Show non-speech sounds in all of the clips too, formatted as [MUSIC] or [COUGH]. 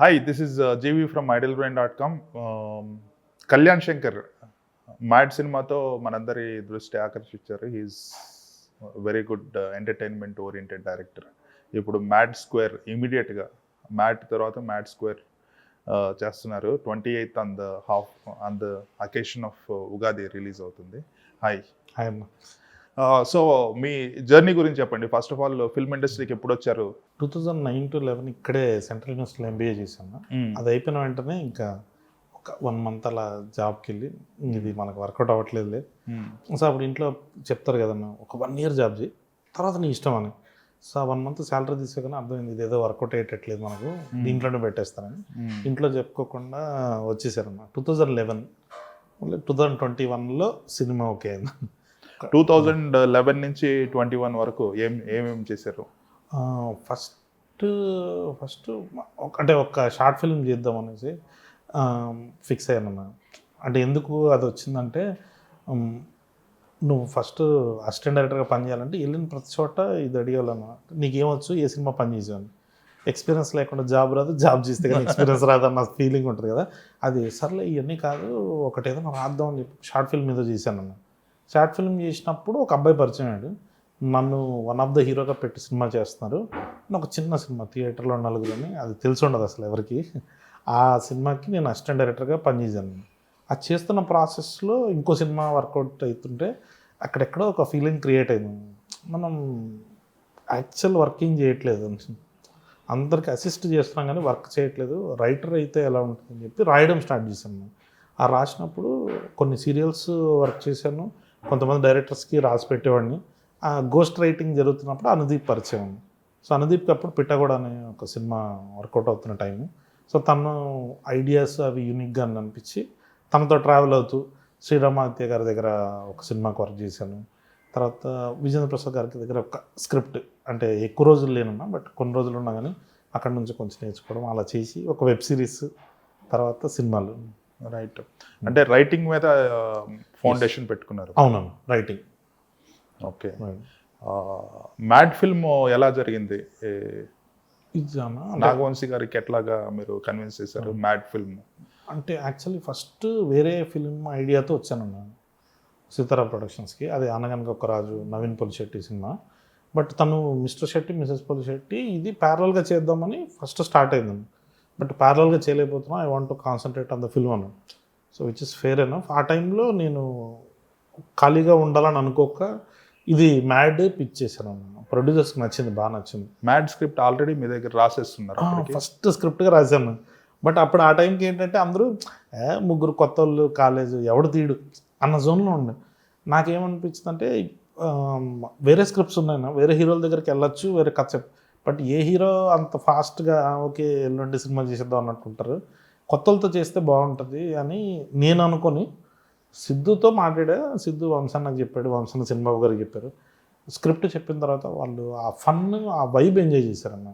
Hi this is Jeevi from Idlebrain dot com Kalyan Shankar mad సినిమాతో మనందరి దృష్టి ఆకర్షించారు. He's very good entertainment oriented director ఇప్పుడు mad square ఇమీడియట్గా mad తర్వాత mad square చేస్తున్నారు. Twenty eighth on the half on the occasion of Ugadi release అవుతుంది. Hi hi అన్న so మీ జర్నీ గురించి చెప్పండి. ఫస్ట్ ఆఫ్ ఆల్ ఫిల్మ్ ఇండస్ట్రీకి ఎప్పుడు వచ్చారు? Two thousand nine to eleven ఇక్కడే సెంట్రల్ యూనివర్సిటీలో ఎంబీఏ చేశాను అది అయిపోయిన వెంటనే ఇంకా ఒక వన్ మంత్ అలా జాబ్కి వెళ్ళి ఇది మనకు వర్కౌట్ అవ్వట్లేదులే. సో అప్పుడు ఇంట్లో చెప్తారు కదన్న ఒక వన్ ఇయర్ జాబ్ చేయి తర్వాత నీ ఇష్టం అని. సో ఆ వన్ మంత్ శాలరీ తీసుకోగానే అర్థమైంది ఇది ఏదో వర్కౌట్ అయ్యేటట్లేదు మనకు దీంట్లోనే పెట్టేస్తానని. ఇంట్లో చెప్పుకోకుండా వచ్చేసారన్న two thousand eleven two thousand twenty వన్లో సినిమా ఓకే అయింది. టూ థౌజండ్ లెవెన్ నుంచి ట్వంటీ వన్ వరకు ఏం ఏమేమి చేశారు? ఫస్ట్ ఫస్ట్ ఫస్ట్ అంటే ఒక షార్ట్ ఫిల్మ్ చేద్దాం అనేసి ఫిక్స్ అయ్యాను అంటే ఎందుకు అది వచ్చిందంటే నువ్వు ఫస్ట్ అసిస్టెంట్ డైరెక్టర్గా పనిచేయాలంటే వెళ్ళిన ప్రతి చోట ఇది అడిగేవాళ్ళను నీకేమొచ్చు? ఏ సినిమా పని చేసాను ఎక్స్పీరియన్స్ లేకుండా జాబ్ రాదు. జాబ్ చేస్తే కానీ ఎక్స్పీరియన్స్ రాదన్న ఫీలింగ్ ఉంటుంది కదా. అది సర్లే ఇవన్నీ కాదు ఒకటేదో ఏదైనా రాద్దాం అని చెప్పి షార్ట్ ఫిల్మ్ మీద చేశాను అన్న షార్ట్ ఫిల్మ్ చేసినప్పుడు ఒక అబ్బాయి పరిచయం అయ్యాడు. నన్ను వన్ ఆఫ్ ద హీరోగా పెట్టి సినిమా చేస్తున్నారు. ఒక చిన్న సినిమా థియేటర్లో నలుగురని అది తెలిసి ఉండదు అసలు ఎవరికి. ఆ సినిమాకి నేను అసిస్టెంట్ డైరెక్టర్గా పనిచేశాను. అది చేస్తున్న ప్రాసెస్లో ఇంకో సినిమా వర్కౌట్ అవుతుంటే అక్కడెక్కడో ఒక ఫీలింగ్ క్రియేట్ అయింది. మనం యాక్చువల్ వర్కింగ్ చేయట్లేదు అందరికి అసిస్ట్ చేస్తున్నాం కానీ వర్క్ చేయట్లేదు. రైటర్ అయితే ఎలా ఉంటుందని చెప్పి రాయడం స్టార్ట్ చేశాను ఆ రాసినప్పుడు కొన్ని సీరియల్స్ వర్క్ చేశాను. కొంతమంది డైరెక్టర్స్కి రాసి పెట్టేవాడిని. గోస్ట్ రైటింగ్ జరుగుతున్నప్పుడు అనుదీప్ పరిచయం. సో అనుదీప్కి అప్పుడు పిట్టగోడ అనే ఒక సినిమా వర్కౌట్ అవుతున్న టైము సో తను ఐడియాస్ అవి యూనిక్గా అని అనిపించి తనతో ట్రావెల్ అవుతూ శ్రీరామాదిత్య గారి దగ్గర ఒక సినిమాకి వర్క్ చేశాను. తర్వాత విజేంద్ర ప్రసాద్ గారి దగ్గర ఒక స్క్రిప్ట్ అంటే ఎక్కువ రోజులు లేనున్నా బట్ కొన్ని రోజులు ఉన్నా కానీ అక్కడ నుంచి కొంచెం నేర్చుకోవడం అలా చేసి ఒక వెబ్ సిరీస్ తర్వాత సినిమాలు రైట్ అంటే రైటింగ్ మీద ఫౌండేషన్ పెట్టుకున్నారు. అవునవును రైటింగ్ ఓకే. మ్యాడ్ ఫిల్మ్ ఎలా జరిగింది? నాగవంశీ గారికి ఎట్లాగా మీరు కన్విన్స్ చేశారు మ్యాడ్ ఫిల్మ్? అంటే యాక్చువల్లీ ఫస్ట్ వేరే ఫిల్మ్ ఐడియాతో వచ్చాను నేను. సీతారా ప్రొడక్షన్స్కి అది అనగనగా ఒక రాజు నవీన్ పొలిశెట్టి సినిమా. బట్ తను మిస్టర్ శెట్టి మిసెస్ పొలిశెట్టి ఇది ప్యారల్గా చేద్దామని ఫస్ట్ స్టార్ట్ అయింది. బట్ ప్యారల్గా చేయలేకపోతున్నా I want to concentrate on the film అన్నాను so which is fair enough ఆ టైంలో నేను ఖాళీగా ఉండాలని అనుకోక ఇది మ్యాడ్ పిచ్ చేశాను. ప్రొడ్యూసర్స్కి నచ్చింది బాగా నచ్చింది. మ్యాడ్ స్క్రిప్ట్ ఆల్రెడీ మీ దగ్గర రాసేస్తున్నారు ఫస్ట్ స్క్రిప్ట్గా రాశాను. బట్ అప్పుడు ఆ టైంకి ఏంటంటే అందరూ "ఏ, ముగ్గురు కొత్త వాళ్ళు కాలేజ్ ఎవడు తీయడు అన్న జోన్లో ఉండే. నాకేమనిపించింది అంటే వేరే స్క్రిప్ట్స్ ఉన్నాయి వేరే హీరోల దగ్గరికి వెళ్ళొచ్చు వేరే కథ బట్ ఏ హీరో అంత ఫాస్ట్గా ఓకే ఎల్లుండి సినిమా చేసేద్దాం అన్నట్టు ఉంటారు. కొత్తలతో చేస్తే బాగుంటుంది అని నేను అనుకొని సిద్ధుతో మాట్లాడా సిద్ధు వంశన్నకి చెప్పాడు వంశన్న సినిమా గారికి చెప్పారు. స్క్రిప్ట్ చెప్పిన తర్వాత వాళ్ళు ఆ ఫన్ ఆ వైబ్ ఎంజాయ్ చేశారన్న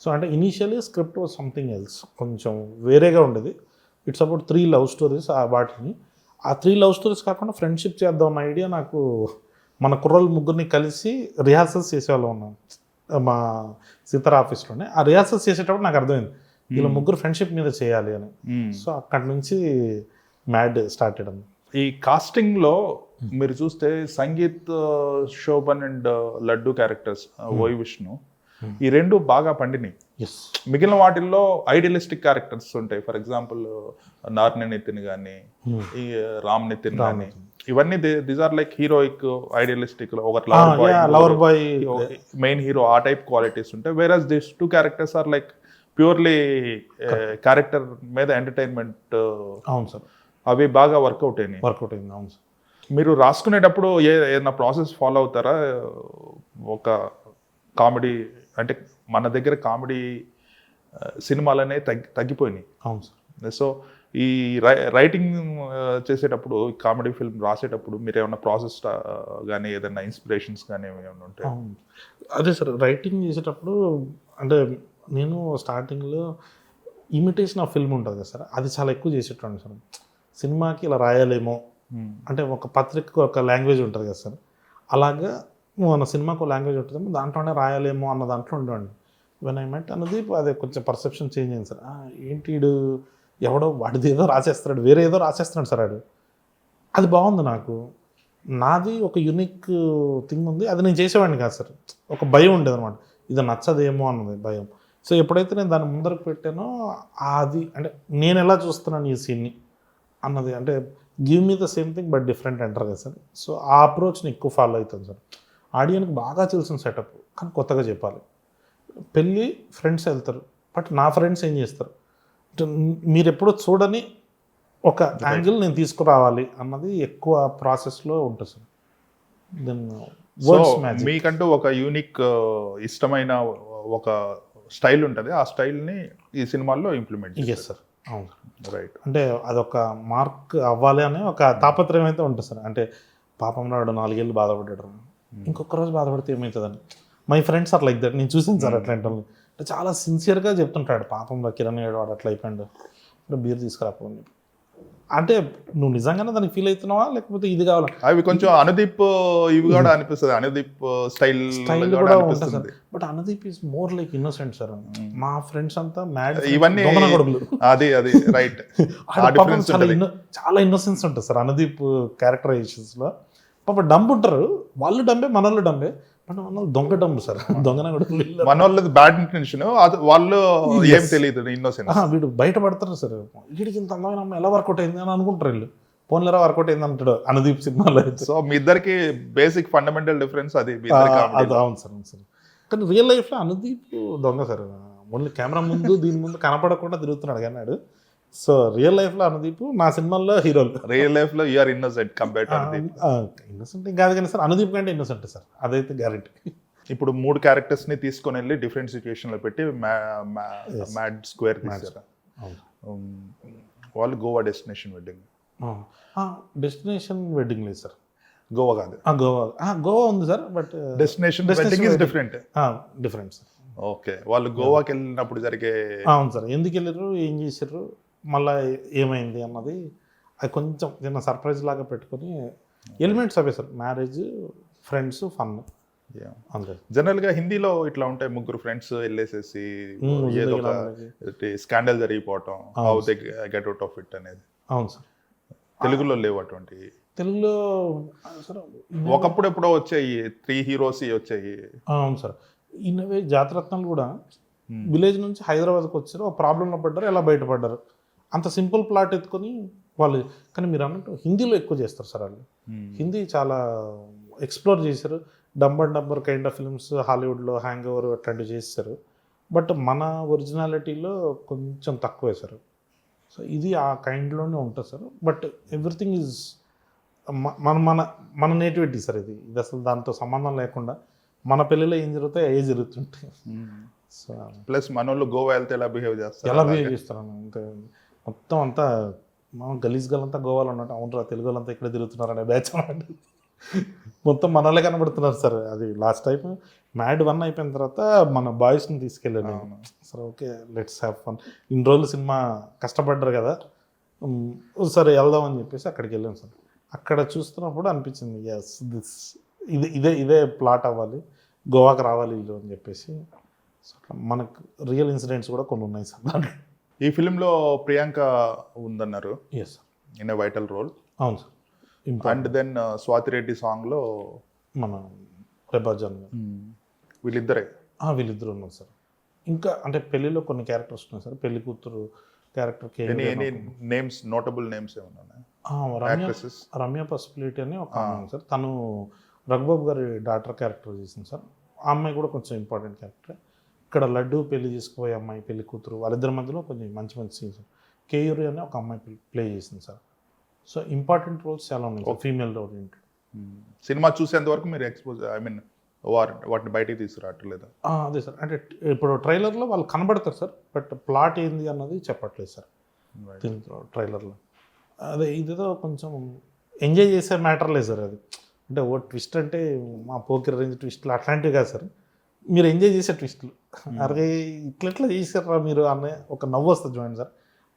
సో అంటే initially script was something else కొంచెం వేరేగా ఉండేది. It's about three love stories ఆ వాటిని. ఆ త్రీ లవ్ స్టోరీస్ కాకుండా ఫ్రెండ్షిప్ చేద్దాం అన్న ఐడియా నాకు మన కుర్రోళ్ళు ముగ్గురిని కలిసి రిహార్సల్స్ చేసేవాళ్ళం ఉన్నాం మా సీతార ఆఫీస్లోనే. ఆ రిహార్సల్స్ చేసేటప్పుడు నాకు అర్థమైంది వీళ్ళ ముగ్గురు ఫ్రెండ్షిప్ మీద చేయాలి అని. సో అక్కడి నుంచి మ్యాడ్ స్టార్ట్ అయ్యడం ఈ కాస్టింగ్లో మీరు చూస్తే sangeet Shobhan and Laddu characters Oi Vishnu Hmm. ఈ రెండు బాగా పండినాయి. మిగిలిన వాటిల్లో ఐడియలిస్టిక్ క్యారెక్టర్స్ ఉంటాయి. ఫర్ ఎగ్జాంపుల్ నార్ని నితిన్ కానీ ఈ రామ్ నితిన్ కానీ ఇవన్నీ these are like heroic idealistic ఒకటి లవర్ బాయ్ మెయిన్ హీరో ఆ టైప్ క్వాలిటీస్ ఉంటాయి. Versus this two characters are like purely character మీద ఎంటర్టైన్మెంట్ అవును సార్. అవి బాగా వర్కౌట్ అయినాయి. వర్కౌట్ అయింది అవును సార్. మీరు రాసుకునేటప్పుడు ఏ ఏదైనా ప్రాసెస్ ఫాలో అవుతారా? ఒక కామెడీ అంటే మన దగ్గర కామెడీ సినిమాలనే తగ్గి తగ్గిపోయినాయి. అవును సార్. సో ఈ రై రైటింగ్ చేసేటప్పుడు కామెడీ ఫిల్మ్ రాసేటప్పుడు మీరు ఏమైనా ప్రాసెస్ కానీ ఏదైనా ఇన్స్పిరేషన్స్ కానీ ఏమైనా ఉంటాయి అవును. అదే సార్ రైటింగ్ చేసేటప్పుడు అంటే నేను స్టార్టింగ్లో ఇమిటేషన్ ఆఫ్ ఫిల్మ్ ఉంటుంది కదా సార్ అది చాలా ఎక్కువ చేసేటండి సార్. సినిమాకి ఇలా రాయాలేమో అంటే ఒక పత్రికకు ఒక లాంగ్వేజ్ ఉంటుంది కదా సార్. అలాగా మన సినిమాకు లాంగ్వేజ్ ఉంటుంది దాంట్లోనే రాయాలేమో అన్న దాంట్లో ఉండేవాడిని. వెన్ ఐ మెట్ అన్నది అదే కొంచెం పర్సెప్షన్ చేంజ్ అయింది సార్. ఏంటి వీడు ఎవడో వాడిది ఏదో రాసేస్తున్నాడు వేరే ఏదో రాసేస్తున్నాడు సార్ వాడు అది బాగుంది నాకు. నాది ఒక యునిక్ థింగ్ ఉంది అది నేను చేసేవాడిని కాదు సార్. ఒక భయం ఉండేది అనమాట ఇది నచ్చదేమో అన్నది భయం. సో ఎప్పుడైతే నేను దాన్ని ముందరకు పెట్టానో అది అంటే నేను ఎలా చూస్తున్నాను ఈ సీన్ని అన్నది. అంటే give me the same thing but different అంటారు కదా సార్. సో ఆ అప్రోచ్ని ఎక్కువ ఫాలో అవుతాను సార్. ఆడియన్కి బాగా తెలిసిన సెటప్ కానీ కొత్తగా చెప్పాలి. పెళ్ళి ఫ్రెండ్స్ వెళ్తారు బట్ నా ఫ్రెండ్స్ ఏం చేస్తారు? మీరు ఎప్పుడో చూడని ఒక యాంగిల్ నేను తీసుకురావాలి అన్నది ఎక్కువ ప్రాసెస్లో ఉంటుంది సార్. దెన్ మీకంటూ ఒక యూనిక్ ఇష్టమైన ఒక స్టైల్ ఉంటుంది. ఆ స్టైల్ని ఈ సినిమాల్లో ఇంప్లిమెంట్ ఎస్ సార్ అవును. Sir right. అంటే అదొక మార్క్ అవ్వాలి అనే ఒక తాపత్రయం అయితే ఉంటుంది సార్. అంటే పాపం నాడు నాలుగేళ్ళు బాధపడ్డాడు. ఇంకొక రోజు బాధపడితే ఏమవుతుందని my friends are like that నేను చూసాను సార్ అట్లాంటి చాలా సిన్సియర్గా చెప్తుంటాడు. పాపం రా కిరణ్ గారు వాడు అట్లా అయిపోయాడు. బీర్ తీసుకురాపోండి అంటే నువ్వు నిజంగానే దానికి ఫీల్ అవుతున్నావా? లేకపోతే ఇది కావాలా? అవి కొంచెం అనుదీప్ ఇవి కూడా అనిపిస్తుంది. అనుదీప్ స్టైల్ స్టైల్ కూడా ఉంటుంది sir. But Anudeep is more like innocent sir మా ఫ్రెండ్స్ అంతా మ్యాడ్ ఇవన్నీ అది అది రైట్ [LAUGHS] చాలా ఇన్నోసెన్స్ ఉంటుంది సార్ అనుదీప్ క్యారెక్టరైజేషన్స్లో. పాప డంబ్ ఉంటారు. వాళ్ళు డంబే మనోళ్ళు డంబే. మన దొంగ డంబు సార్. దొంగన కూడా వీళ్ళు- మన వాళ్ళది బ్యాడ్ ఇంటెన్షన్ వాళ్ళు. ఏం తెలియదు ఇన్నోసెన్స్ ఆహా, వీడు బయట పడతారు సార్. వీడికి ఇంత అందమైన అమ్మాయి ఎలా వర్కౌట్ అయింది అని అనుకుంటారు వీళ్ళు. ఫోన్లో వర్కౌట్ అయింది అంటాడు అనుదీప్ సినిమాలో సో మీ ఇద్దరికి బేసిక్ ఫండమెంటల్ డిఫరెన్స్ అది అది. అవును సార్ అవును సార్. కానీ రియల్ లైఫ్లో అనుదీప్ దొంగ సార్. ఓన్లీ కెమెరా ముందు దీని ముందు కనపడకుండా తిరుగుతున్నాడు కానీ సో రియల్ లైఫ్లో అనుదీప్ నా సినిమాల్లో హీరోలు రియల్ లైఫ్లో you're innocent compare to innocent కాదు కానీ సార్ అనుదీప్ కంటే ఇన్నోసెంట్ సార్. అదైతే గ్యారెంటీ ఇప్పుడు మూడు క్యారెక్టర్స్ని తీసుకొని వెళ్ళి డిఫరెంట్ సిచ్యువేషన్లో పెట్టి. మ్యాడ్ స్క్వేర్ తీసారు వాళ్ళు Goa destination wedding destination wedding లేదు సార్. గోవా కాదు. గోవా గోవా ఉంది sir but destination wedding is. Different different sir. Okay వాళ్ళు గోవాకి వెళ్ళినప్పుడు జరిగే అవును సార్. ఎందుకు వెళ్ళారు? ఏం చేశారు? మళ్ళీ ఏమైంది అన్నది అది కొంచెం చిన్న సర్ప్రైజ్ లాగా పెట్టుకొని ఎలిమెంట్స్ అవే సార్. Marriage friends fun. అంతే. జనరల్గా హిందీలో ఇట్లా ఉంటాయి ముగ్గురు ఫ్రెండ్స్ వెళ్ళేసేసి ఏదో ఒక scandal జరిగిపోవటం how they get out of it అనేది. అవును సార్. తెలుగులో లేవు అటువంటి. తెలుగులో ఒకప్పుడు ఎప్పుడో వచ్చాయి త్రీ హీరోస్ వచ్చాయి. అవును సార్. ఇన్నవే జాతరత్నాలు కూడా Hmm. విలేజ్ నుంచి హైదరాబాద్కి వచ్చారు ఒక ప్రాబ్లంలో పడ్డారు ఎలా బయటపడ్డారు? అంత సింపుల్ ప్లాట్ ఎత్తుకొని వాళ్ళు కానీ మీరు అన్నట్టు హిందీలో ఎక్కువ చేస్తారు సార్ వాళ్ళు. Hmm. హిందీ చాలా ఎక్స్ప్లోర్ చేశారు. Dumber dumber kind of films హాలీవుడ్లో హ్యాంగ్ ఓవర్ అట్లాంటివి చేస్తారు. బట్ మన ఒరిజినాలిటీలో కొంచెం తక్కువ వేశారు సో ఇది ఆ కైండ్లోనే ఉంటుంది సార్. బట్ ఎవ్రీథింగ్ ఈజ్ మన మన మన నేటివిటీ సార్ ఇది. ఇది అసలు దాంతో సంబంధం లేకుండా మన పెళ్ళిలో ఏం జరుగుతాయి అవి జరుగుతుంటాయి. సో ప్లస్ మనోళ్ళు గోవా వెళ్తే ఎలా బిహేవ్ చేస్తారు? ఎలా. బిహేవ్ చేస్తారు అంతే. మొత్తం అంతా మనం గలీజ్ గలంతా గోవాలో ఉన్నట్టు అవునరా తెలుగు వాళ్ళంతా ఇక్కడ తిరుగుతున్నారు అనే బ్యాచ్ అన్నమాట మొత్తం మనోళ్ళే కనబడుతున్నారు సార్. అది లాస్ట్ టైం మ్యాడ్ వన్ అయిపోయిన తర్వాత మన బాయ్స్ని తీసుకెళ్ళాను. సరే ఓకే లెట్స్ హ్యావ్ ఫన్ ఇన్ని రోజులు సినిమా కష్టపడ్డారు కదా. సరే వెళ్దాం అని చెప్పేసి అక్కడికి వెళ్ళాను సార్. అక్కడ చూస్తున్నప్పుడు అనిపించింది ఎస్ దిస్ ఇదే ఇదే ఇదే ప్లాట్ అవ్వాలి. గోవాకి రావాలి వీళ్ళు అని చెప్పేసి. సో అట్లా మనకు రియల్ ఇన్సిడెంట్స్ కూడా కొన్ని ఉన్నాయి సార్ దాంట్లో. ఈ ఫిలిం లో ప్రియాంక ఉందన్నారు. Yes sir in a vital role అవును sir and then Swathi Reddy సాంగ్లో మన ప్రభాజన్ గారు వీళ్ళిద్దరే. వీళ్ళిద్దరు ఉన్నారు సార్ ఇంకా అంటే పెళ్ళిలో కొన్ని క్యారెక్టర్స్ ఉన్నాయి సార్ పెళ్ళి కూతురు క్యారెక్టర్ నేమ్స్ నోటబుల్ నేమ్స్ ఏమన్నా రమ్య పసుపులేటి అని ఒక సార్ తను రఘుబాబు గారి డాక్టర్ క్యారెక్టర్ చేసింది సార్ ఆ అమ్మాయి కూడా కొంచెం ఇంపార్టెంట్ క్యారెక్టర్ ఇక్కడ లడ్డు పెళ్ళి చేసుకుపోయే అమ్మాయి పెళ్ళి కూతురు వాళ్ళిద్దరి మధ్యలో కొంచెం మంచి మంచి సీన్స్ కేయూరి అని ఒక అమ్మాయి ప్లే చేసింది సార్. సో ఇంపార్టెంట్ రోల్స్ చాలా ఉన్నాయి ఫీమేల్ ఓరియంటెడ్ సినిమా చూసేంత వరకు మీరు ఎక్స్పోజ్ ఐ మీన్ వాటిని బయటికి తీసుకురావట్లేదు? అదే సార్. అంటే ఇప్పుడు ట్రైలర్లో వాళ్ళు కనబడతారు సార్ బట్ ప్లాట్ ఏంది అన్నది చెప్పట్లేదు సార్. ట్రైలర్లో. అదే ఇదేదో కొంచెం ఎంజాయ్ చేసే మ్యాటర్ లేదు సార్ అది. అంటే ఓ ట్విస్ట్ అంటే మా పోకిర్ రేంజ్ ట్విస్ట్లు అట్లాంటివి కాదు సార్. మీరు ఎంజాయ్ చేసే ట్విస్ట్లు అరే ఇట్లా ఎట్లా చేసారా మీరు అనే ఒక నవ్వు వస్తుంది చూడండి సార్.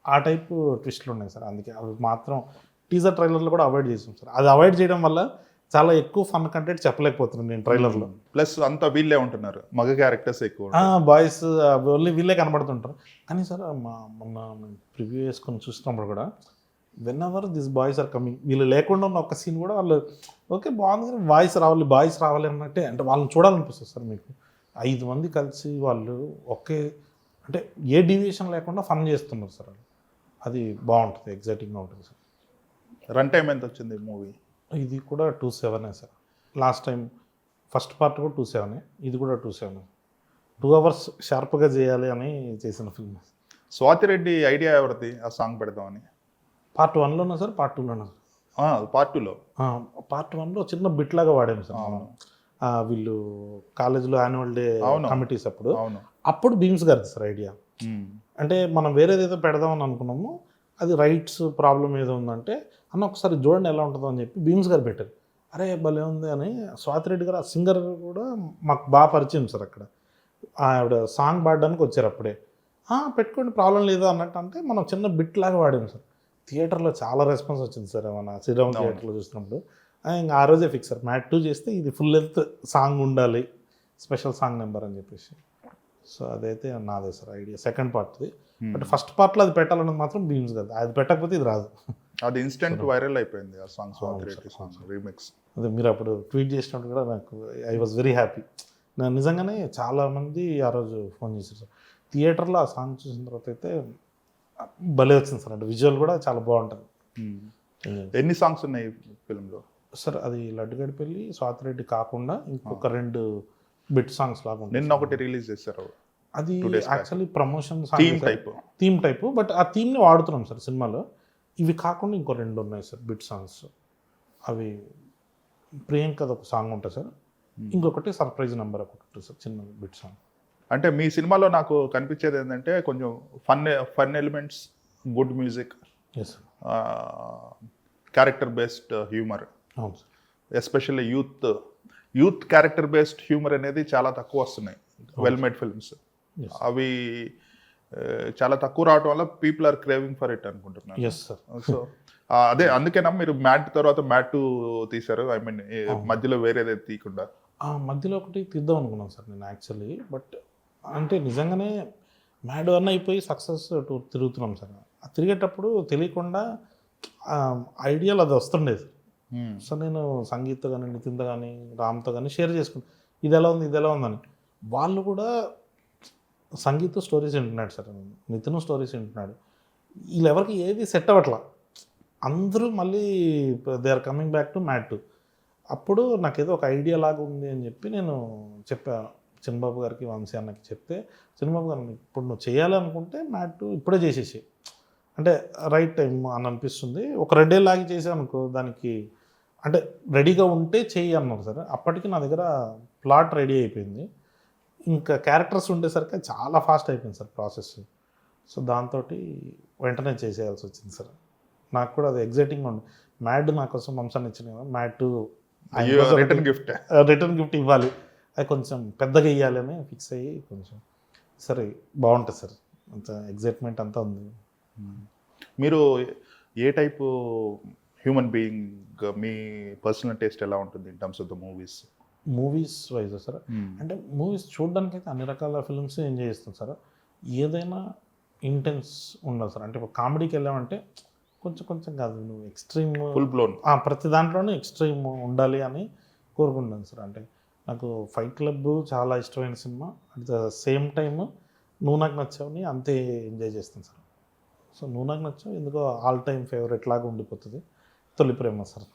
ఆ టైప్ ట్విస్ట్లు ఉన్నాయి సార్. అందుకే అవి మాత్రం టీజర్ ట్రైలర్లో కూడా అవాయిడ్ చేసాం సార్. అది అవాయిడ్ చేయడం వల్ల చాలా ఎక్కువ ఫన్ కంటెంట్ చెప్పలేకపోతున్నాను నేను ట్రైలర్లో ప్లస్ అంతా వీళ్ళే ఉంటున్నారు. మగ క్యారెక్టర్స్ ఎక్కువ బాయ్స్ ఓన్లీ వీళ్ళే కనబడుతుంటారు. కానీ సార్ మా మొన్న ప్రివ్యూ వేసుకొని చూసినప్పుడు కూడా whenever this boys are coming వీళ్ళు లేకుండా ఉన్న ఒక సీన్ కూడా వాళ్ళు ఓకే బాగుంది కానీ బాయ్స్ రావాలి బాయ్స్ రావాలి అన్నట్టే అంటే వాళ్ళని చూడాలనిపిస్తుంది సార్ మీకు. ఐదు మంది కలిసి వాళ్ళు ఒకే అంటే ఏ డివియేషన్ లేకుండా ఫన్ చేస్తున్నారు సార్ వాళ్ళు. అది బాగుంటుంది ఎగ్జైటింగ్గా ఉంటుంది సార్. రన్ టైం ఎంత వచ్చింది మూవీ? ఇది కూడా two సెవెనే sir. Last time first part కూడా టూ సెవెనే ఇది కూడా టూ సెవెన్ టూ అవర్స్ షార్ప్గా చేయాలి అని చేసిన ఫిల్మ్. స్వాతిరెడ్డి ఐడియా ఎవరిది? ఆ సాంగ్ పెడదామని. పార్ట్ వన్లోనా సార్? పార్ట్ టూలోనా పార్ట్ టూలో. పార్ట్ వన్లో చిన్న బిట్ లాగా వాడాము సార్. వీళ్ళు కాలేజ్లో యాన్యువల్ డే. కమిటీస్ అప్పుడు. అప్పుడు బీమ్స్ గారిది సార్ ఐడియా. అంటే మనం వేరేది ఏదో పెడదామని అనుకున్నాము అది రైట్స్ ప్రాబ్లం ఏదో ఉందంటే అన్న ఒకసారి చూడండి ఎలా ఉంటుందో అని చెప్పి బీమ్స్ గారు పెట్టారు. అరే భలే ఉంది అని స్వాతిరెడ్డి గారు ఆ సింగర్ కూడా మాకు బాగా పరిచయం సార్ అక్కడ. ఆవిడ సాంగ్ పాడడానికి వచ్చారు అప్పుడే. "ఆ, పెట్టుకోండి ప్రాబ్లం లేదు అన్నట్టు అంటే మనం చిన్న బిట్ లాగా వాడాము సార్. థియేటర్లో చాలా రెస్పాన్స్ వచ్చింది సార్ మన శ్రీరామ్. థియేటర్లో చూసినప్పుడు. ఇంకా ఆ రోజే ఫిక్స్ సార్. మ్యాట్ టూ చేస్తే ఇది ఫుల్ లెంత్ సాంగ్ ఉండాలి. స్పెషల్ సాంగ్ నెంబర్ అని చెప్పేసి. సో అదైతే నాదే సార్ ఐడియా సెకండ్ పార్ట్ది. బట్ ఫస్ట్ పార్ట్లో అది పెట్టాలన్నది మాత్రం బీమ్స్ కదా. అది పెట్టకపోతే ఇది రాదు. అది ఇన్స్టెంట్ వైరల్ అయిపోయింది ఆ సాంగ్ స్వాతిరెడ్డి అవును సాంగ్ రీమిక్స్ అదే మీరు అప్పుడు ట్వీట్ చేసినప్పుడు కూడా నాకు ఐ వాజ్ వెరీ హ్యాపీ నేను నిజంగానే చాలామంది ఆ రోజు ఫోన్ చేశారు సార్. థియేటర్లో ఆ సాంగ్ చూసిన తర్వాత అయితే భలే వచ్చింది సార్. అంటే విజువల్ కూడా చాలా బాగుంటుంది. ఎన్ని సాంగ్స్ ఉన్నాయి ఫిల్మ్లో సార్ అది లడ్డుగడి పెళ్ళి స్వాతిరెడ్డి కాకుండా ఇంకొక రెండు బిట్ సాంగ్స్ లాగా ఉంటాయి నిన్న ఒకటి రిలీజ్ చేశారు. అది. Actually promotion theme type theme type but ఆ థీమ్ని వాడుతున్నాం సార్ సినిమాలో. ఇవి కాకుండా ఇంకో రెండు ఉన్నాయి సార్ బిట్ సాంగ్స్. అవి ప్రియాంకది ఒక సాంగ్ ఉంటుంది సార్. ఇంకొకటి సర్ప్రైజ్ నెంబర్ ఒకటి ఉంటుంది సార్ చిన్న బిట్ సాంగ్. అంటే మీ సినిమాలో నాకు కనిపించేది ఏంటంటే కొంచెం fun fun elements good music character based humour especially youth youth character based humour అనేది చాలా తక్కువ వస్తున్నాయి. Well made films. అవి చాలా తక్కువ రావడం వల్ల people are craving for it అనుకుంటున్నాను. ఎస్ సార్ సో అదే అందుకేనా మీరు మ్యాట్ తర్వాత మ్యాట్ టూ తీశారు. ఐ మీన్ మధ్యలో వేరేది తీయకుండా. ఆ మధ్యలో ఒకటి తీద్దాం అనుకున్నాను సార్ నేను యాక్చువల్లీ బట్ అంటే నిజంగానే మ్యాడ్ అన్న అయిపోయి సక్సెస్ తిరుగుతున్నాం సార్. తిరిగేటప్పుడు తెలియకుండా ఐడియాలు అది వస్తుండేది. Hmm. సో నేను సంగీత్తో కానీ నితిన్తో కానీ రామ్తో కానీ షేర్ చేసుకున్నాను ఇది ఎలా ఉంది ఇది ఎలా ఉందని. వాళ్ళు కూడా సంగీత్ స్టోరీస్ వింటున్నాడు సార్. నితిన్ స్టోరీస్ వింటున్నాడు. వీళ్ళెవరికి ఏది సెట్ అవ్వట్లా. అందరూ మళ్ళీ they are coming back to Mad అప్పుడు నాకు ఏదో ఒక ఐడియా లాగా ఉంది అని చెప్పి నేను చెప్పా. చిన్నబాబు గారికి వంశీ అన్నకి చెప్తే చిన్నబాబు గారు ఇప్పుడు నువ్వు చేయాలనుకుంటే మ్యాట్ ఇప్పుడే చేసేసి అంటే రైట్ టైం అని అనిపిస్తుంది. ఒక రెండేళ్ళు లాగి చేసామనుకో దానికి అంటే రెడీగా ఉంటే చెయ్యి అన్నారు సార్. అప్పటికి నా దగ్గర ప్లాట్ రెడీ అయిపోయింది. ఇంకా క్యారెక్టర్స్ ఉండేసరికి చాలా ఫాస్ట్ అయిపోయింది సార్ ప్రాసెస్. సో దాంతో వెంటనే చేసేయాల్సి వచ్చింది సార్. నాకు కూడా అది ఎగ్జైటింగ్ ఉంది మ్యాడ్ నా కోసం వంశాన్ని ఇచ్చిన Mad return gift return gift ఇవ్వాలి. అది కొంచెం పెద్దగా ఇవ్వాలి అని ఫిక్స్ అయ్యి కొంచెం సరే బాగుంటుంది సార్. అంత ఎగ్జైట్మెంట్ అంతా ఉంది. మీరు ఏ టైపు హ్యూమన్ బీయింగ్ మీ పర్సనల్ టేస్ట్ ఎలా ఉంటుంది in terms of the movies? Movies wise sir అంటే మూవీస్ చూడడానికి అయితే అన్ని రకాల ఫిల్మ్స్ ఎంజాయ్ చేస్తాం సార్. ఏదైనా ఇంటెన్స్ ఉండాలి సార్. అంటే ఇప్పుడు కామెడీకి వెళ్ళామంటే కొంచెం కొంచెం కాదు నువ్వు ఎక్స్ట్రీమ్ ఫుల్ బ్లోన్ ప్రతి దాంట్లోనూ ఎక్స్ట్రీమ్ ఉండాలి అని కోరుకుంటాను సార్. అంటే నాకు ఫైట్ క్లబ్ చాలా ఇష్టమైన సినిమా. అట్ ద సేమ్ టైమ్ నువ్వు నాకు నచ్చావని అంతే ఎంజాయ్ చేస్తాను సార్. సో నువ్వు నాకు నచ్చావు ఎందుకో ఆల్ టైమ్ ఫేవరెట్ లాగా ఉండిపోతుంది. తొలి ప్రేమ సార్.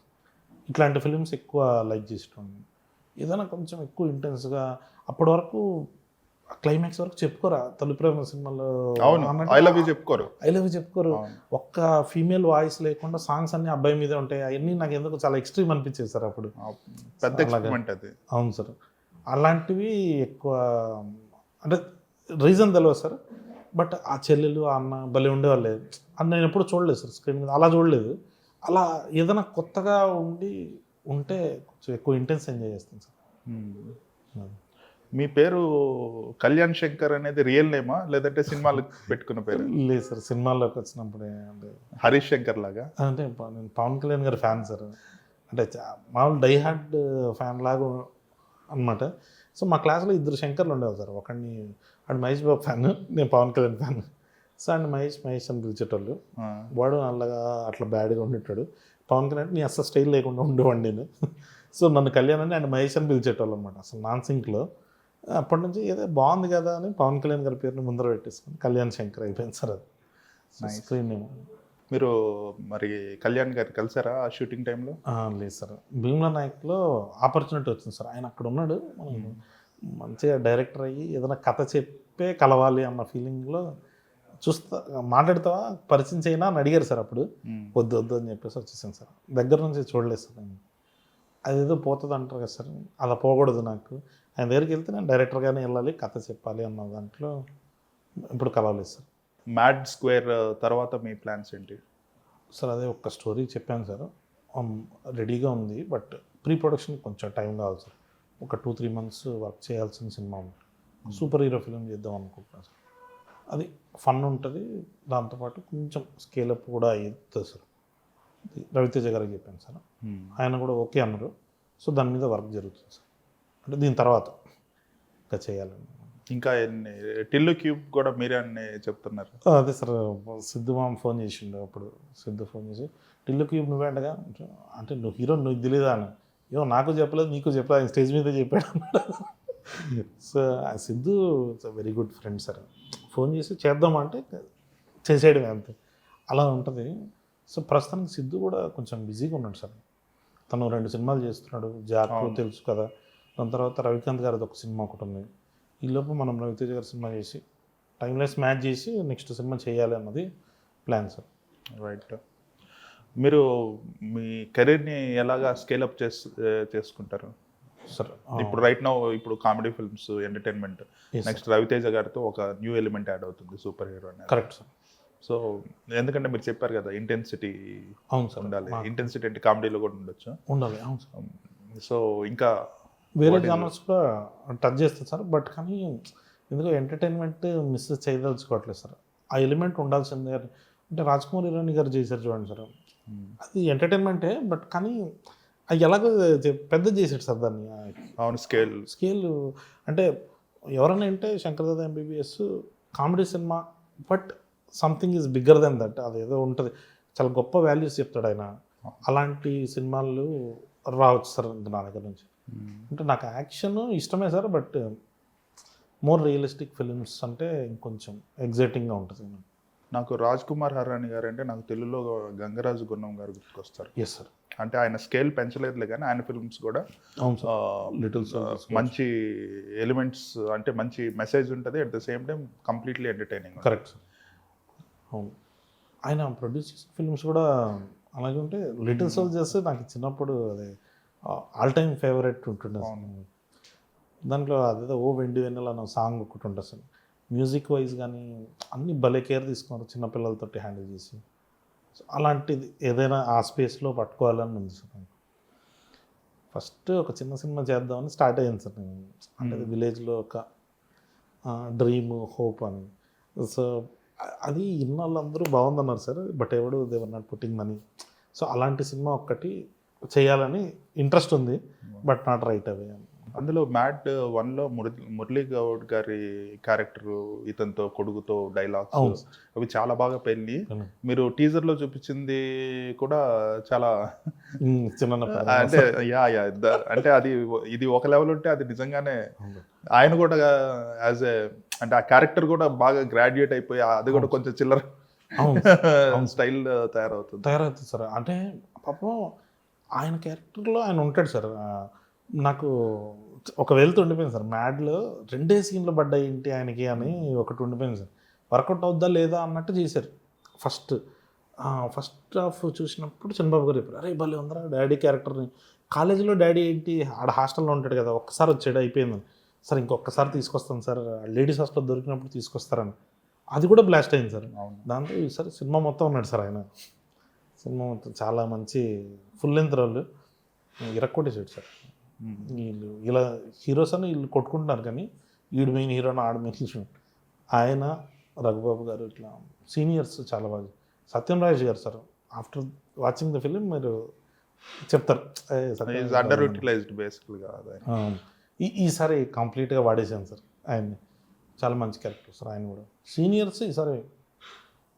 ఇట్లాంటి ఫిలిమ్స్ ఎక్కువ లైక్ చేస్తాను ఏదైనా కొంచెం ఎక్కువ ఇంటెన్స్గా అప్పటి వరకు క్లైమాక్స్ వరకు చెప్పుకోరా తొలి ప్రేమ సినిమాలో ఐ లవ్ యూ చెప్పుకోరు. ఐ లవ్ చెప్పుకోరు. అవును. ఒక్క ఫీమేల్ వాయిస్ లేకుండా సాంగ్స్ అన్ని అబ్బాయి మీదే ఉంటాయి. అవన్నీ నాకు ఎందుకు చాలా ఎక్స్ట్రీమ్ అనిపించేది సార్ అప్పుడు. పెద్ద అది. అవును సార్. అలాంటివి ఎక్కువ అంటే రీజన్ తెలియదు సార్. బట్ ఆ చెల్లెలు ఆ అన్న భలే ఉండేవాళ్ళే. అది నేను ఎప్పుడు చూడలేదు సార్ స్క్రీన్ మీద. అలా చూడలేదు. అలా ఏదైనా కొత్తగా ఉండి ఉంటే కొంచెం ఎక్కువ ఇంటెన్స్ ఎంజాయ్ చేస్తాను సార్. మీ పేరు కళ్యాణ్ శంకర్ అనేది రియల్ నేమా? లేదంటే సినిమాలు పెట్టుకున్న పేరు? లేదు సార్ సినిమాల్లోకి వచ్చినప్పుడే అంటే హరీష్ శంకర్ లాగా? అంటే నేను పవన్ కళ్యాణ్ గారి ఫ్యాన్ సార్. అంటే చా- మామూలు డై హార్డ్ ఫ్యాన్ లాగా అనమాట సో మా క్లాస్లో ఇద్దరు శంకర్లు ఉండేవారు సార్. ఒకడిని వాడు మహేష్ బాబు ఫ్యాన్ నేను Pawan Kalyan fan. So and Mahesh Mahesh అని పిలిచేటోళ్ళు. వాడు అలాగా అట్లా బ్యాడ్గా ఉండేటాడు పవన్ కళ్యాణ్ నీ అసలు స్టైల్ లేకుండా ఉండేవాడిని నేను. సో నన్ను కళ్యాణ్ అని ఆయన మహేష్ అని పిలిచేటోళ్ళు అనమాట అసలు నాన్ సింక్లో అప్పటి నుంచి ఏదో బాగుంది కదా అని పవన్ కళ్యాణ్ గారి పేరుని ముందర పెట్టేసుకుని కళ్యాణ్ శంకర్ అయిపోయింది సార్ అది. స్క్రీన్ నేమ్ మీరు మరి కళ్యాణ్ గారు కలిసారా ఆ షూటింగ్ టైంలో లేదు సార్. భీమ్లా నాయక్లో ఆపర్చునిటీ వచ్చింది సార్. ఆయన అక్కడ ఉన్నాడు. మనం మంచిగా డైరెక్టర్ అయ్యి ఏదైనా కథ చెప్పే కలవాలి అన్న ఫీలింగ్లో చూస్తా మాట్లాడతావా? పరిచయం చేయనా? అని అడిగారు సార్ అప్పుడు. వద్దు వద్దు అని చెప్పేసి వచ్చేసాను సార్. దగ్గర నుంచి చూడలేదు సార్ నేను. అదేదో పోతుంది అంటారు కదా సార్. అలా పోకూడదు నాకు. ఆయన దగ్గరికి వెళ్తే నేను డైరెక్టర్గానే వెళ్ళాలి కథ చెప్పాలి అన్న దాంట్లో ఇప్పుడు కలవలేదు సార్. మ్యాడ్ స్క్వేర్ తర్వాత మీ ప్లాన్స్ ఏంటి? సార్ అదే ఒక స్టోరీ చెప్పాను సార్. రెడీగా ఉంది బట్ ప్రీ ప్రొడక్షన్ కొంచెం టైం కావాలి సార్. ఒక టూ త్రీ మంత్స్ వర్క్ చేయాల్సిన సినిమా ఉంది. సూపర్ హీరో ఫిలిం చేద్దాం అనుకుంటున్నాను సార్. అది ఫన్ ఉంటుంది. దాంతోపాటు కొంచెం స్కేలప్ కూడా అవుతుంది సార్ రవితేజ గారికి చెప్పాను సార్. ఆయన కూడా ఓకే అన్నారు. సో దాని మీద వర్క్ జరుగుతుంది సార్. అంటే దీని తర్వాత ఇంకా చేయాలని. ఇంకా ఎన్ని టిల్లు క్యూబ్ కూడా మీరే అని చెప్తున్నారు. అదే సార్ సిద్ధు మామ ఫోన్ చేసిండు అప్పుడు. సిద్ధు ఫోన్ చేసి టిల్లు క్యూబ్ నువ్వే అంటగా అంటే నువ్వు హీరో నువ్వు తెలియదా అని. ఏమో నాకు చెప్పలేదు నీకు చెప్పలేదు ఆయన స్టేజ్ మీద చెప్పాడు సో ఆ Siddhu very good friend sir. Phone చేసి చేద్దామంటే చేసేయడమే అంతే. అలా ఉంటుంది. సో ప్రస్తుతానికి సిద్ధు కూడా కొంచెం బిజీగా ఉన్నాడు సార్. తను రెండు సినిమాలు చేస్తున్నాడు. జాకు. తెలుసు కదా. దాని తర్వాత రవికాంత్ గారిది ఒక సినిమా ఒకటి ఉంది. ఈ లోపు మనం రవితేజ గారి సినిమా చేసి టైమ్లెస్ మ్యాచ్ చేసి నెక్స్ట్ సినిమా చేయాలి అన్నది ప్లాన్ సార్. రైట్. మీరు మీ కెరీర్ని ఎలాగా స్కేలప్ చేస్ చేసుకుంటారు? ఇప్పుడు రైట్ నౌ ఇప్పుడు comedy films entertainment next Ravi Teja గారితో ఒక న్యూ ఎలిమెంట్ యాడ్ అవుతుంది సూపర్ హీరో అనేది. కరెక్ట్ సార్ సో ఎందుకంటే మీరు చెప్పారు కదా ఇంటెన్సిటీ అవును సార్ ఉండాలి. ఇంటెన్సిటీ అంటే కామెడీలో కూడా ఉండొచ్చు. ఉండాలి అవును సార్ సో ఇంకా వేరే జానర్స్ కూడా టచ్ చేస్తుంది సార్ బట్ కానీ ఎందుకో ఎంటర్టైన్మెంట్ మిస్ చేయదలుచుకోవట్లేదు సార్ ఆ ఎలిమెంట్ ఉండాల్సిందే. అంటే రాజ్ కుమార్ ఇరానీ గారు చేశారు చూడండి సార్ అది ఎంటర్టైన్మెంటే బట్ కానీ అది ఎలాగో పెద్ద చేశాడు సార్ దాన్ని. అవును స్కేల్. స్కేల్ అంటే ఎవరైనా అంటే Shankar Dada MBBS comedy cinema but something is bigger than that. అదేదో ఉంటుంది. చాలా గొప్ప వాల్యూస్ చెప్తాడు ఆయన. అలాంటి సినిమాలు రావచ్చు సార్ నా దగ్గర నుంచి. అంటే నాకు యాక్షన్ ఇష్టమే sir but more realistic films అంటే ఇంకొంచెం ఎగ్జైటింగ్గా ఉంటుంది. నాకు రాజ్ కుమార్ హరాని గారు అంటే నాకు తెలుగులో గంగరాజు గున్నం గారు గుర్తుకొస్తారు. ఎస్ సార్ అంటే ఆయన స్కేల్ పెంచలేదులే కానీ ఆయన ఫిల్మ్స్ కూడా లిటిల్ మంచి ఎలిమెంట్స్ అంటే మంచి మెసేజ్ ఉంటుంది. At the same time completely entertaining correct sir అవును. ఆయన ప్రొడ్యూస్ చేసిన ఫిల్మ్స్ కూడా అలాగే ఉంటే లిటిల్ సోల్జర్స్ నాకు చిన్నప్పుడు అదే ఆల్ టైమ్ ఫేవరెట్ ఉంటుండే. దాంట్లో అదేదో ఓ వెండి వెన్నెల అన్న సాంగ్ ఒకటి ఉంటుంది సార్ మ్యూజిక్ వైజ్ కానీ అన్ని భలే కేర్ తీసుకున్నారు చిన్నపిల్లలతో హ్యాండిల్ చేసి. సో అలాంటిది ఏదైనా ఆ స్పేస్లో పట్టుకోవాలని ఉంది సార్ ఫస్ట్ ఒక చిన్న సినిమా చేద్దామని స్టార్ట్ అయ్యింది సార్ నేను. అంటే విలేజ్లో ఒక డ్రీమ్ హోప్ అని. సో అది ఇన్నాళ్ళందరూ బాగుందన్నారు సార్. బట్ ఎవడు they're not putting money. So అలాంటి సినిమా ఒక్కటి చేయాలని ఇంట్రెస్ట్ ఉంది. బట్ నాట్ రైట్ అవే అందులో మ్యాట్ వన్లో మురళి మురళీ గౌడ్ గారి క్యారెక్టర్ ఇతనితో కొడుకుతో డైలాగ్స్. అవి చాలా బాగా పెళ్ళి. మీరు టీజర్లో చూపించింది కూడా చాలా చిన్న అంటే యా యా అంటే అది ఇది ఒక లెవెల్ ఉంటే అది నిజంగానే ఆయన కూడా యాజ్ ఏ అంటే ఆ క్యారెక్టర్ కూడా బాగా గ్రాడ్యుయేట్ అయిపోయి అది కూడా కొంచెం చిల్లర [LAUGHS] స్టైల్ తయారవుతుంది. తయారవుతుంది సార్. అంటే పాపం ఆయన క్యారెక్టర్లో ఆయన ఉంటాడు సార్. నాకు ఒక వెళ్తూ ఉండిపోయింది సార్. మ్యాడ్లో రెండే సీన్లు పడ్డాయి ఏంటి ఆయనకి అని ఒకటి ఉండిపోయింది సార్. వర్కౌట్ అవుద్దా లేదా అన్నట్టు చేశారు. ఫస్ట్ ఫస్ట్ హాఫ్ చూసినప్పుడు చంద్రబాబు గారు చెప్పారు అరే భలే ఉందరా డాడీ క్యారెక్టర్ని. కాలేజీలో డాడీ ఏంటి ఆడ హాస్టల్లో ఉంటాడు కదా ఒక్కసారి వచ్చాడు అయిపోయింది. సార్ ఇంకొకసారి తీసుకొస్తాను సార్ లేడీస్ హాస్టల్ దొరికినప్పుడు తీసుకొస్తారని. అది కూడా బ్లాస్ట్ అయింది సార్. దాంతో ఈసారి సినిమా మొత్తం ఉన్నాడు సార్ ఆయన. సినిమా మొత్తం చాలా మంచి ఫుల్ లెంత్ రోల్. ఇరక్కొట్టేసాడు సార్. వీళ్ళు ఇలా హీరోస్ అని వీళ్ళు కొట్టుకుంటున్నారు కానీ వీడు మెయిన్ హీరోని ఆడ మెయిన్ హీరో ఆయన రఘుబాబు గారు ఇట్లా సీనియర్స్ చాలా బాగా Satyam Rajesh garu sir. After watching the film మీరు చెప్తారు. "ఏ, సత్యం ఈజ్ అండర్ యూటిలైజ్డ్ బేసిక్గా అదే ఆ, ఈ ఈసారి కంప్లీట్గా వాడేసాను సార్ ఆయన్ని. చాలా మంచి క్యారెక్టర్ సార్ ఆయన కూడా. సీనియర్స్ ఈసారి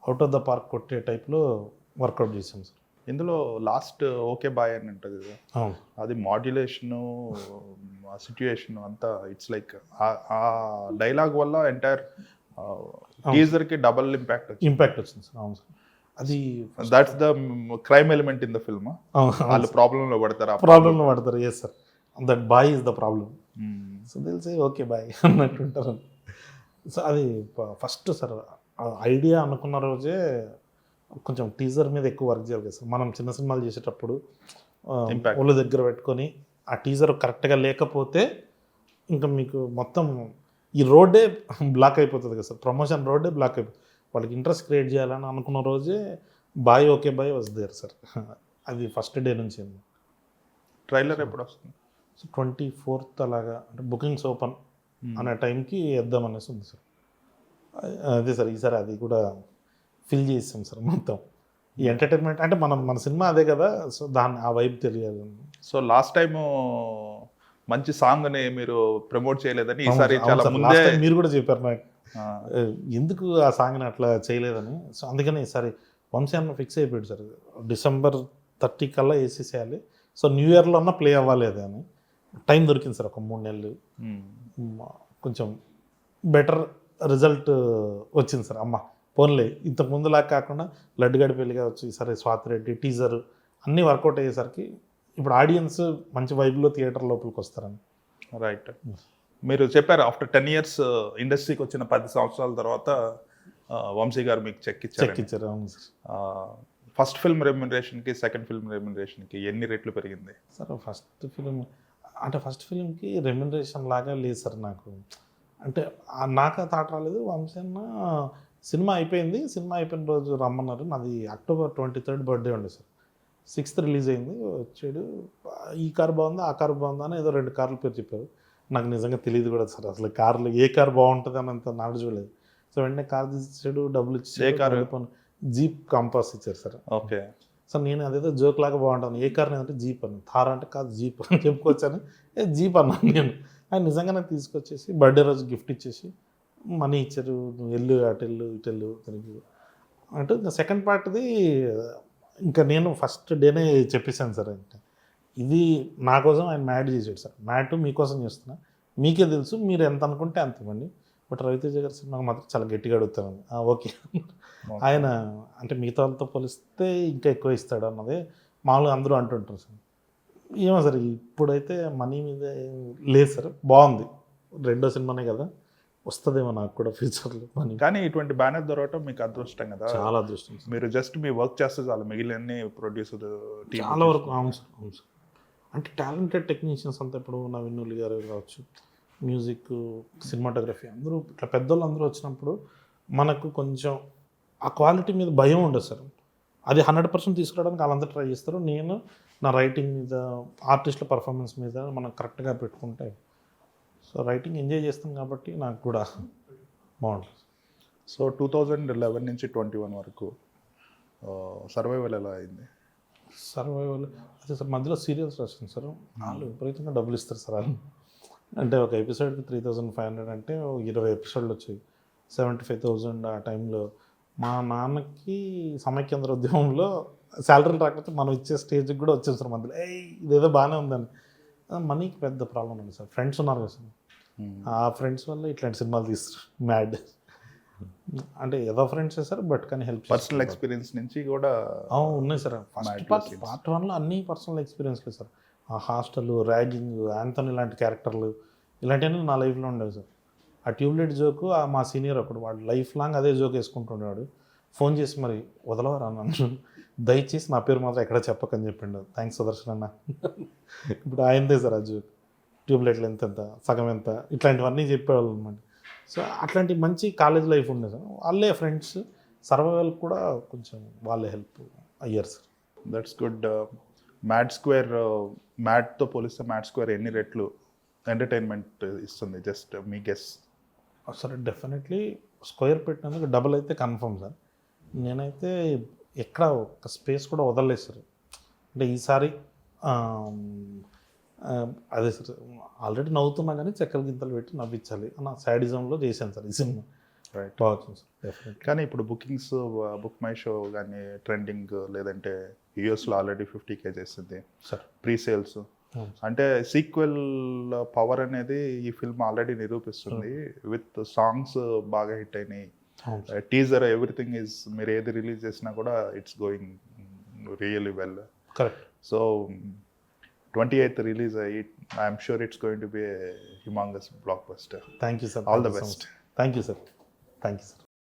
అవుట్ ఆఫ్ ద పార్క్ కొట్టే టైప్లో వర్కౌట్ చేశాం సార్. ఇందులో లాస్ట్ ఓకే బాయ్ అని ఉంటుంది కదా. అది మాడ్యులేషను సిచ్యుయేషన్ అంతా ఇట్స్ లైక్ ఆ డైలాగ్ వల్ల ఎంటైర్ టీజర్కి డబల్ ఇంపాక్ట్ ఇంపాక్ట్ వచ్చింది సార్ అవును సార్. అది that's the crime element in the film వాళ్ళు ప్రాబ్లంలో పడతారు? ఆ ప్రాబ్లంలో పడతారు yes sir that boy is the problem. So తెలిసి ఓకే బాయ్ అన్నట్టు ఉంటారు. సో అది ఫస్ట్ సార్ ఐడియా అనుకున్న రోజే కొంచెం టీజర్ మీద ఎక్కువ వర్క్ చేయాలి కదా సార్. మనం చిన్న సినిమాలు చేసేటప్పుడు. ఒళ్ళు దగ్గర పెట్టుకొని ఆ టీజర్ కరెక్ట్గా లేకపోతే ఇంకా మీకు మొత్తం ఈ రోడ్డే బ్లాక్ అయిపోతుంది కదా సార్. ప్రమోషన్ రోడ్డే బ్లాక్ అయిపోతుంది వాళ్ళకి ఇంట్రెస్ట్ క్రియేట్ చేయాలని అనుకున్న రోజే boy okay boy there sir. [LAUGHS] అది ఫస్ట్ డే నుంచి. ట్రైలర్ ఎప్పుడు వస్తుంది? సో ట్వంటీ ఫోర్త్ అలాగా అంటే బుకింగ్స్ ఓపెన్ అనే టైంకి వేద్దాం అనేసి ఉంది సార్. అదే సార్ ఈసారి అది కూడా ఫిల్ చేసాం సార్ మొత్తం. ఈ ఎంటర్టైన్మెంట్ అంటే మనం మన సినిమా అదే కదా సో దాన్ని ఆ వైబ్ తెలియాలి. సో లాస్ట్ టైం మంచి సాంగ్ని మీరు ప్రమోట్ చేయలేదని ఈసారి చాలా ముందే మీరు కూడా చెప్పారు నాకు. ఎందుకు ఆ సాంగ్ని అట్లా చేయలేదని? సో అందుకని ఈసారి వంశీ అన్న ఫిక్స్ అయిపోయాడు సార్. డిసెంబర్ థర్టీ కల్లా వేసేసేయాలి. సో న్యూ ఇయర్లో అన్న ప్లే అవ్వాలి అది అని. టైం దొరికింది సార్ ఒక మూడు నెలలు. మ్, కొంచెం బెటర్ రిజల్ట్ వచ్చింది సార్. అమ్మ పోన్లే ఇంతకు ముందులా కాకుండా లడ్డుగడి పెళ్ళి కావచ్చు ఈసారి స్వాతిరెడ్డి టీజర్ అన్నీ వర్కౌట్ అయ్యేసరికి ఇప్పుడు ఆడియన్స్ మంచి వైబ్లో థియేటర్ లోపలికి వస్తారని. రైట్ మీరు చెప్పారు ఆఫ్టర్ టెన్ ఇయర్స్ ఇండస్ట్రీకి వచ్చిన పది సంవత్సరాల తర్వాత వంశీ గారు మీకు చెక్ చెక్ ఇచ్చారు ఇచ్చారు అవును సార్. ఫస్ట్ ఫిల్మ్ రెమ్యునరేషన్కి సెకండ్ ఫిల్మ్ రెమ్యునరేషన్కి ఎన్ని రెట్లు పెరిగింది? సార్ ఫస్ట్ ఫిలిం అంటే ఫస్ట్ ఫిలింకి రెమ్యునరేషన్ లాగా లేదు సార్ నాకు. అంటే నాకు థాట్ రాలేదు వంశన్న సినిమా అయిపోయింది. సినిమా అయిపోయిన రోజు రమ్మన్నారు. నాది అక్టోబర్ ట్వంటీ థర్డ్ బర్త్డే ఉండే సార్. సిక్స్త్ రిలీజ్ అయింది. వచ్చాడు. ఈ కార్ బాగుందా? ఆ కార్ బాగుందా? అని ఏదో రెండు కార్ల పేరు చెప్పారు. నాకు నిజంగా తెలియదు కూడా సార్. అసలు కార్లు ఏ కార్ బాగుంటుంది అని అంత నాకు చూడలేదు సో వెంటనే కార్ ఇచ్చాడు డబ్బులు ఏ కారు? ఇచ్చాడు జీప్ కంపాస్ ఇచ్చారు సార్. ఓకే. సో నేను అదేదో జోక్ లాగా బాగుంటాను. ఏ కార్ అంటే జీప్ అని థార్ అంటే కాదు జీప్ అని చెప్పుకొచ్చాను ఏ జీప్ అన్నాను నేను. ఆయన నిజంగానే తీసుకొచ్చేసి బర్త్డే రోజు గిఫ్ట్ ఇచ్చేసి మనీ ఇచ్చారు నువ్వు వెళ్ళు అటు వెళ్ళు ఇటు వెళ్ళు తిరిగి. అంటే సెకండ్ పార్ట్ది ఇంకా నేను ఫస్ట్ డేనే చెప్పేశాను సార్ ఇంకా ఇది నా కోసం ఆయన మ్యాడ్ చేసాడు సార్. మ్యాట్ మీకోసం చేస్తున్నా. మీకే తెలుసు మీరు ఎంత అనుకుంటే అంత ఇవ్వండి. బట్ రవితేజ గారి సినిమాకి మాత్రం చాలా గట్టిగా అడుగుతాను "ఆ, ఓకే. ఆయన అంటే మిగతా వాళ్ళతో పోలిస్తే ఇంకా ఎక్కువ ఇస్తాడు అన్నది మామూలుగా అందరూ అంటుంటారు సార్. ఏమో సార్ ఇప్పుడైతే మనీ మీద లేదు సార్. బాగుంది. రెండో సినిమానే కదా. వస్తుందేమో నాకు కూడా ఫ్యూచర్లో మనీ కానీ ఇటువంటి బ్యానర్ దొరకటం మీకు అదృష్టం కదా. చాలా అదృష్టం మీరు జస్ట్ మీ వర్క్ చేస్తే చాలు మిగిలిన ప్రొడ్యూసర్ చాలా వరకు అవును సార్ అవును సార్. అంటే టాలెంటెడ్ టెక్నీషియన్స్ అంతా ఇప్పుడు నవీనుల్ గారు కావచ్చు మ్యూజిక్ సినిమాటోగ్రఫీ అందరూ ఇట్లా పెద్దోళ్ళు అందరూ వచ్చినప్పుడు మనకు కొంచెం ఆ క్వాలిటీ మీద భయం ఉండదు సార్. అది హండ్రెడ్ పర్సెంట్ తీసుకురావడానికి వాళ్ళందరూ ట్రై చేస్తారు. నేను నా రైటింగ్ మీద ఆర్టిస్ట్ల పర్ఫార్మెన్స్ మీద మనం కరెక్ట్గా పెట్టుకుంటే సో రైటింగ్ ఎంజాయ్ చేస్తాం కాబట్టి నాకు కూడా బాగుంటుంది. సో టూ థౌజండ్ లెవెన్ నుంచి ట్వంటీ వన్ వరకు సర్వైవల్ ఎలా అయింది? సర్వైవల్ అదే సార్ మధ్యలో సీరియల్స్ రాసింది సార్. వాళ్ళు విపరీతంగా డబ్బులు ఇస్తారు సార్ వాళ్ళు అంటే ఒక ఎపిసోడ్కి త్రీ థౌజండ్ ఫైవ్ హండ్రెడ్ అంటే ఇరవై ఎపిసోడ్లు వచ్చాయి. సెవెంటీ ఫైవ్ థౌజండ్ ఆ టైంలో మా నాన్నకి సమైక్యాంధ్ర ఉద్యమంలో శాలరీలు రాకపోతే మనం ఇచ్చే స్టేజ్కి కూడా వచ్చాం సార్ మధ్యలో. ఏ ఇదేదో బాగానే ఉందని. మనీకి పెద్ద ప్రాబ్లం ఉంది సార్. ఫ్రెండ్స్ ఉన్నారు కదా సార్. ఆ ఫ్రెండ్స్ వల్ల ఇట్లాంటి సినిమాలు తీస్తారు. మ్యాడ్ అంటే ఏదో ఫ్రెండ్స్ సార్ బట్ కానీ హెల్ప్ పర్సనల్ ఎక్స్పీరియన్స్ నుంచి కూడా అవును ఉన్నాయి సార్. First part. పార్ట్ వన్లో అన్ని పర్సనల్ ఎక్స్పీరియన్స్లే సార్. ఆ హాస్టల్ ర్యాగింగ్ యాంథనీ లాంటి క్యారెక్టర్లు ఇలాంటివన్నీ నా లైఫ్లో ఉండేవి సార్. ఆ ట్యూబ్లైట్ జోకు ఆ మా సీనియర్ ఒకడు వాడు లైఫ్ లాంగ్ అదే జోక్ వేసుకుంటుండేవాడు. ఫోన్ చేసి మరి వదలవరా నన్ను? దయచేసి నా పేరు మాత్రం ఎక్కడ చెప్పకని చెప్పిండు. థ్యాంక్స్ సుదర్శన్ అన్న. ఇప్పుడు ఆయనదే సార్ జోక్ ట్యూబ్లైట్లు ఎంత ఎంత సగం ఎంత ఇట్లాంటివన్నీ చెప్పేవాళ్ళు అనమాట. సో అట్లాంటి మంచి కాలేజ్ లైఫ్ ఉండే సార్. వాళ్ళే ఫ్రెండ్స్ సర్వైవల్ కూడా కొంచెం వాళ్ళే హెల్ప్ అయ్యారు sir. That's good Mad square మ్యాట్తో పోలిస్తే మ్యాట్ స్క్వేర్ ఎన్ని రెట్లు ఎంటర్టైన్మెంట్ ఇస్తుంది? జస్ట్ మీ గెస్ సార్ డెఫినెట్లీ స్క్వేర్ పెట్టినందుకు డబుల్ అయితే కన్ఫర్మ్ సార్. నేనైతే ఎక్కడ ఒక స్పేస్ కూడా వదలలేదు సార్. అంటే ఈసారి అదే సార్ ఆల్రెడీ నవ్వుతున్నా కానీ చక్కెర గింతలు పెట్టి నవ్వించాలి అన్న సాడిజంలో చేశాను సార్ ఈ సినిమా. రైట్ బాగా వచ్చింది సార్ డెఫినెట్లీ కానీ ఇప్పుడు బుకింగ్స్ బుక్ మై షో కానీ ట్రెండింగ్ లేదంటే యూఎస్లో ఆల్రెడీ ఫిఫ్టీ కే చేసింది సార్. ప్రీ సేల్స్ అంటే సీక్వెల్ పవర్ అనేది ఈ ఫిల్మ్ ఆల్రెడీ నిరూపిస్తుంది విత్ సాంగ్స్ బాగా హిట్ అయినాయి. టీజర్ ఎవ్రీథింగ్ ఈజ్ మీరు ఏది రిలీజ్ చేసినా కూడా it's going really well correct so twenty eighth release అయ్యి I'm sure it's going to be humongous blockbuster thank you sir All the best. Thank you sir thank you sir